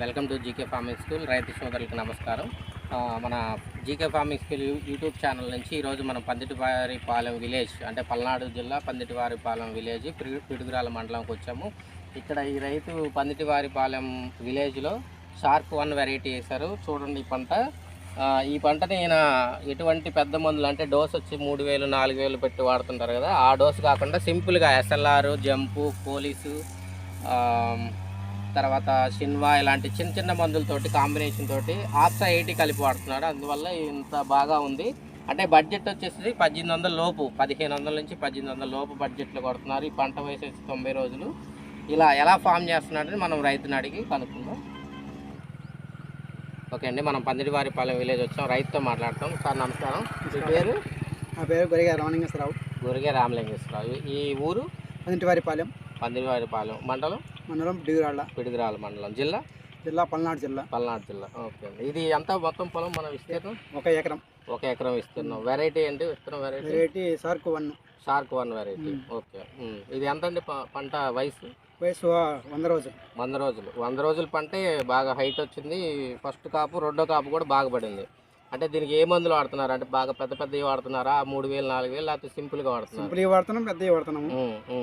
Welcome to GK farming school. రైతు సోదరులకు నమస్కారం. మన GK farming school YouTube channel నుంచి ఈరోజు మనం పందిటివారిపాలెం విలేజ్ అంటే పల్నాడు జిల్లా పందిటివారిపాలెం విలేజ్ పిడుగురాల మండలంకి వచ్చాము. ఇక్కడ ఈ రైతు పందిటివారిపాలెం విలేజ్లో షార్క్ వన్ వెరైటీ వేశారు. చూడండి ఈ పంట. ఈ పంటని ఈయన ఎటువంటి పెద్ద మందులు అంటే డోస్ వచ్చి మూడు వేలు నాలుగు వేలు పెట్టి వాడుతుంటారు కదా. ఆ డోస్ కాకుండా సింపుల్గా ఎస్ఎల్ఆర్ జంపు పోలీసు తర్వాత షిన్వా ఇలాంటి చిన్న చిన్న మందులతోటి కాంబినేషన్ తోటి ఆప్సా ఎయిటీ కలిపి వాడుతున్నాడు అందువల్ల ఇంత బాగా ఉంది. అంటే బడ్జెట్ వచ్చేసి పద్దెనిమిది వందల లోపు పదిహేను వందల నుంచి పద్దెనిమిది వందల లోపు బడ్జెట్లో కొడుతున్నారు. ఈ పంట వయసు వచ్చి తొంభై రోజులు. ఇలా ఎలా ఫామ్ చేస్తున్నాడని మనం రైతుని అడిగి కనుక్కుందాం. ఓకే అండి మనం పందిడివారిపాలెం విలేజ్ వచ్చాం. రైతుతో మాట్లాడతాం. సార్ నమస్కారం. మీ పేరు? నా పేరు గొరిగా రామలింగేశ్వరరావు. గురిగే రామలింగేశ్వరరావు. ఈ ఊరు? పదింటివారిపాలెం పందిడివారిపాలెం మండలం? మండలం డిగురాళ్ళ. పిడిగిరాల మండలం. జిల్లా? జిల్లా పల్నాడు జిల్లా. పల్నాడు జిల్లా. ఓకే అండి. ఇది ఎంత మొత్తం పొలం మనం విస్తీర్ణం? ఒక ఎకరం. ఒక ఎకరం ఇస్తున్నాం వెరైటీ ఏంటి? విత్తనం వెరైటీ? వెరైటీ సార్కు one. Shark one variety. Okay. ఇది ఎంత అండి పంట వయసు? వయసు వంద రోజులు. వంద రోజులు. వంద రోజుల పంటే బాగా హైట్ వచ్చింది. ఫస్ట్ కాపు రెండో కాపు కూడా బాగా పడింది. అంటే దీనికి ఏ మందులు వాడుతున్నారు? అంటే బాగా పెద్ద పెద్దవి వాడుతున్నారా? మూడు వేలు నాలుగు వేలు లేకపోతే సింపుల్గా వాడుతున్నారు? సింపుల్ వాడుతున్నాం పెద్దవి వాడుతున్నాము.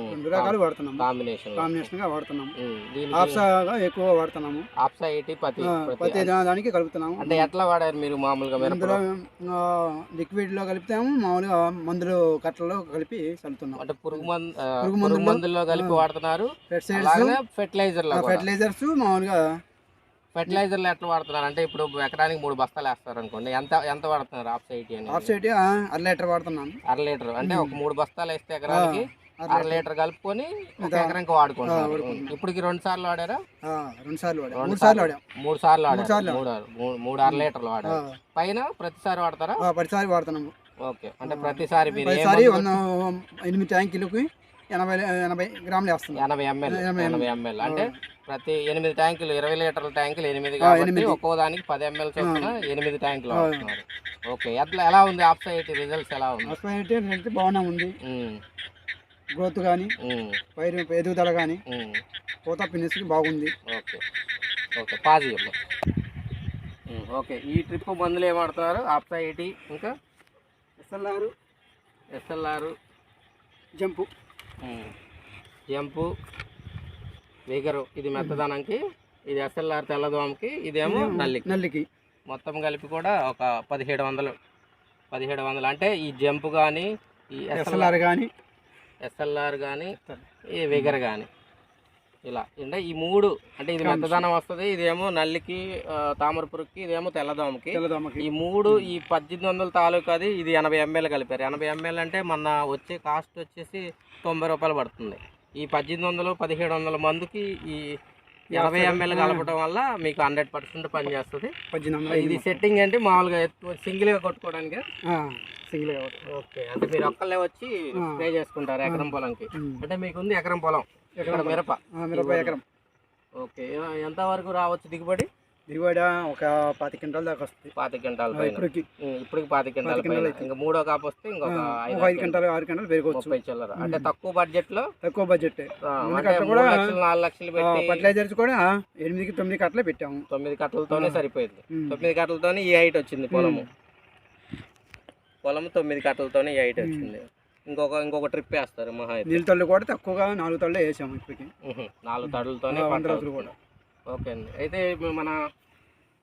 రెండు రకాలు వాడుతున్నాము. కాంబినేషన్ కాంబినేషన్గా వాడుతున్నాము దీనికి ఆప్సాగా ఎక్కువ వాడుతున్నాము. ఆప్సా ఎయిటీ పతి ప్రతి దానికి కలుపుతున్నాము. అంటే ఎట్లా వాడారు మీరు మామూలుగా మిరపలో లిక్విడ్లో కలిపితేమో మామూలుగా మందులు కట్టలో కలిపి చల్లుతున్నాం అంటే పురుగు మందు పురుగు పురుగు మందుల్లో- కలిపి వాడుతున్నారు. ఫెర్టిలైజర్ ఫెర్టిలైజర్స్ మామూలుగా ఫెర్టిలైజర్లు ఎట్లా వాడుతున్నారు? అంటే ఇప్పుడు ఎకరానికి మూడు బస్తాలు వేస్తారు అనుకోండి. ఎంత ఎంత వాడుతున్నారు ఆఫ్ సైట్ అని ఆఫ్ సైడ్ అర లీటర్ వాడుతున్నాను. అర లీటర్. అంటే ఒక మూడు బస్తాలు వేస్తే ఎకరానికి అర లీటర్. కలుపుకొని ఒక ఎకరానికి వాడుకుంటున్నాం. ఇప్పటికి రెండు సార్లు వాడారా? రెండు సార్లు మూడు సార్లు మూడు సార్లు వాడారు. మూడు మూడు అర లీటర్లు వాడారు. పైన ప్రతిసారి వాడతారా? ప్రతిసారి వాడుతున్నాము. ఓకే. అంటే ప్రతిసారి మీరు ఎనిమిది ట్యాంకులకి ఎనభై ఎనభై గ్రాములు వేస్తున్నాం ఎనభై ఎంఎల్ ఎనభై ఎనభై ఎంఎల్. అంటే ప్రతి ఎనిమిది ట్యాంకులు ఇరవై లీటర్ల ట్యాంకులు ఎనిమిది కాబట్టి ఎనిమిది. ఒక్కో దానికి పది ఎంఎల్ చొప్పున ఎనిమిది ట్యాంకులు వాడుతున్నారు. ఓకే ఎట్లా ఎలా ఉంది ఆఫ్ సైట్ రిజల్ట్స్ ఎలా ఉంది అసలు అయితే రేట్ బాగానే ఉంది. గ్రోత్ కానీ పైరు ఎదుగుదల కానీ ఉమ్, పూత ఫినిష్ బాగుంది. Okay okay positive. ఓకే ఈ ట్రిప్ మందులు ఏం వాడుతున్నారు? ఆఫ్ సైట్ ఇంకా? SLR. SLR. Jump. Jump vigour ఇది మెత్తదనంకి ఇది ఎస్ఎల్ఆర్ తెల్లదోమకి ఇదేమో నల్లికి. నల్లికి. మొత్తం కలిపి కూడా ఒక పదిహేడు వందలు. పదిహేడు వందలు. అంటే ఈ జంప్ కానీ ఈ ఎస్ఎల్ఆర్ కానీ ఎస్ఎల్ఆర్ కానీ ఈ విగర్ కానీ ఇలా. అంటే ఈ మూడు అంటే ఇది మెత్తదనం వస్తుంది ఇదేమో నల్లికి ఆ, తామర పురుగుకి ఇదేమో తెల్లదోమకి. తెల్లదోమకి. ఈ మూడు ఈ పద్దెనిమిది వందల తాలూకాది ఇది ఎనభై ఎంఎల్ కలిపారు. ఎనభై ఎంఎల్ అంటే మన వచ్చే కాస్ట్ వచ్చేసి తొంభై రూపాయలు పడుతుంది. ఈ పద్దెనిమిది వందలు పదిహేడు వందల మందికి ఈ ఎనభై ఎంఎల్ కలపడం వల్ల మీకు హండ్రెడ్ పర్సెంట్ పనిచేస్తుంది ఇది సెట్టింగ్ అంటే మామూలుగా సింగిల్గా కొట్టుకోవడానికి సింగిల్ ఓకే అంటే మీరు ఒక్కళ్ళే వచ్చి. స్ప్రే చేసుకుంటారు ఎకరం పొలంకి. అంటే మీకుంది ఎకరం పొలం. ఇక్కడ మిరప. మిరప ఎకరం. ఓకే. ఎంత వరకు రావచ్చు దిగుబడి? దిగుబడి ఒక పాతి క్వింటాల దాకా వస్తుంది. పాతి క్వింటాల ఇప్పటికి. ఇప్పటికి పాతి క్వింటాల. ఇంకా మూడో కాపు వస్తే ఇంకొక ఐదు క్వింటాలు ఆరు క్వింటాలు పెరగవచ్చు ముప్పై చిల్లర. అంటే తక్కువ బడ్జెట్. లో తక్కువ బడ్జెట్ కూడా నాలుగు లక్షలు పెట్టి ఫర్టిలైజర్స్ కూడా ఎనిమిదికి తొమ్మిది కట్టలే పెట్టాము. తొమ్మిది కట్టలతోనే సరిపోయింది. తొమ్మిది కట్టలతోనే ఈ హైట్ వచ్చింది పొలము. పొలము తొమ్మిది కట్టలతోనే ఈ హైట్ వచ్చింది. ఇంకొక ఇంకొక ట్రిప్ వేస్తారు మహా అయితే. నీళ్ళ తళ్ళు కూడా తక్కువగా నాలుగు తళ్ళు వేసాము ఇప్పటికి. ఉహు, నాలుగు తడులతోనే వంద పంట రోజులు కూడా. ఓకే అండి. అయితే ఇప్పుడు మన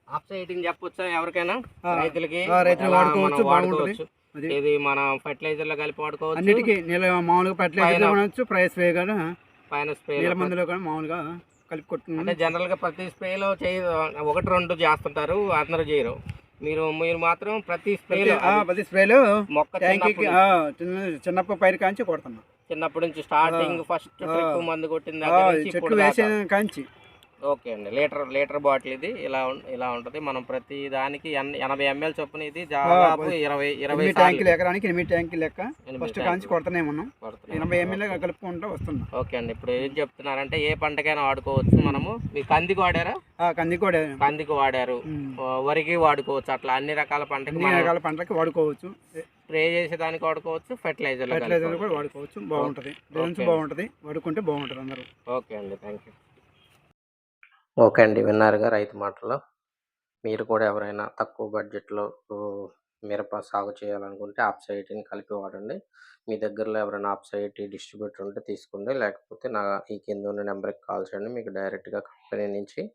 ఆఫ్ సైటింగ్ చెప్పొచ్చా ఎవరికైనా? ఆ, రైతులకి? ఆ, రైతులు ఎలా వాడుకోవచ్చు, బాగుంటుంది. వాడుకోవచ్చు? అది. ఇది మన ఫర్టిలైజర్లో కలిపి వాడుకోవచ్చు? అన్నిటికీ నీళ్ళ మామూలుగా ఫర్టిలైజర్ పైన- ప్రైస్ స్ప్రే కూడా పైన స్ప్రే నీళ్ళ మందులో కూడా మామూలుగా కలిపి కొట్టుకున్నాం అంటే జనరల్గా ప్రతి స్ప్రేలో చేయ ఒకటి రెండు చేస్తుంటారు అందరూ చేయరు. మీరు మీరు మాత్రం ప్రతి స్ప్రేలో ప్రతి స్ప్రేలో మొక్క ట్యాంకీకి చిన్నప్పుడు- పైరు కాంచి కొడుతున్నాం చిన్నప్పటి నుంచి స్టార్టింగ్ ఫస్ట్ ట్రిప్ మందు కొట్టిన నుంచి చెట్లు వేసే. కాంచి. ఓకే అండి. లీటర్ లీటర్ బాటిల్ ఇది. ఇలా ఇలా ఉంటుంది. మనం ప్రతి దానికి ఎన్- ఎనభై ఎంఎల్ చొప్పున ఇది దాదాపు ఇరవై ఇరవై ట్యాంకులు ఎకరానికి ఎనిమిది ట్యాంకులు లెక్క ఫస్ట్ కాంచి కొడుతూనే ఉన్నాం. ఎనభై ఎమ్మెల్యే కలుపుకుంటూ వస్తున్నాం. ఓకే అండి. ఇప్పుడు ఏం చెప్తున్నారంటే ఏ పంటకైనా వాడుకోవచ్చు మనము. మీరు కందికి వాడారా? కందికి వాడారు. ఉమ్, ఆ, వరికి వాడుకోవచ్చు. అట్లా అన్ని రకాల పంటకి అన్ని రకాల పంటలకి వాడుకోవచ్చు. స్ప్రే చేసేదానికి వాడుకోవచ్చు. ఫెర్టిలైజర్ ఫర్టిలైజర్ కూడా వాడుకోవచ్చు. బాగుంటుంది. బాగుంటుంది. వాడుకుంటే బాగుంటుంది అందరూ. ఓకే అండి. థ్యాంక్ యూ ఓకే అండి. విన్నారుగా రైతు మాటలు మీరు కూడా ఎవరైనా తక్కువ బడ్జెట్లో మిరప సాగు చేయాలనుకుంటే ఆప్సైటీని కలిపి వాడండి. మీ దగ్గరలో ఎవరైనా ఆప్సైటీ డిస్ట్రిబ్యూటర్ ఉంటే తీసుకోండి. లేకపోతే నా ఈ కింద ఉన్న నెంబర్కి కాల్ చేయండి. మీకు డైరెక్ట్గా కంపెనీ నుంచి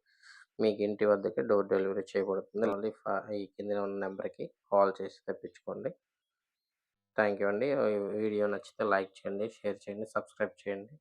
మీకు ఇంటి వద్దకి డోర్ డెలివరీ చేయబడుతుంది. మళ్ళీ ఫ- ఈ కింద ఉన్న నెంబర్కి కాల్ చేసి తెప్పించుకోండి. థ్యాంక్ యూ అండి వీడియో నచ్చితే లైక్ చేయండి షేర్ చేయండి సబ్స్క్రైబ్ చేయండి.